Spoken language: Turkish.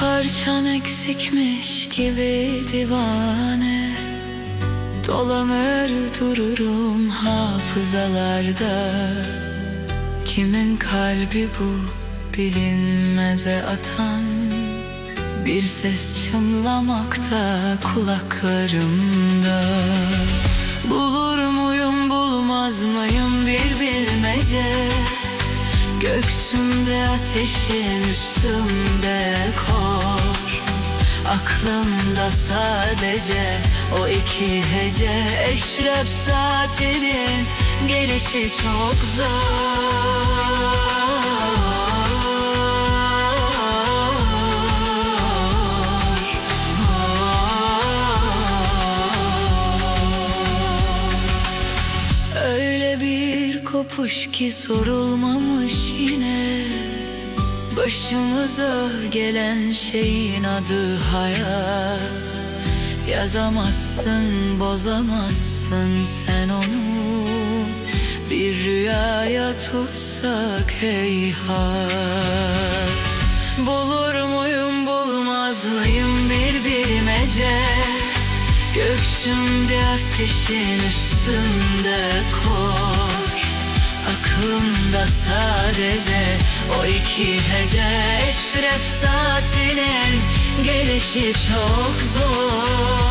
parçan eksikmiş gibi divane. Dolanır dururum hafızalarda. Kimin kalbi bu bilinmeze atan? Bir ses çınlamakta kulaklarımda. Bulur Göksümde ateşin üstümde kor. Aklımda sadece o iki hece. Eşref saatinin gelişi çok zor kopuş ki sorulmamış yine. Başımıza gelen şeyin adı hayat. Yazamazsın, bozamazsın sen onu. Bir rüyaya tutsak heyhat Bulur muyum, bulmaz mıyım bir bilmece. Göksümde ateşin üstünde kor Aklımda sadece o iki hece Eşref saatinin gelişi çok zor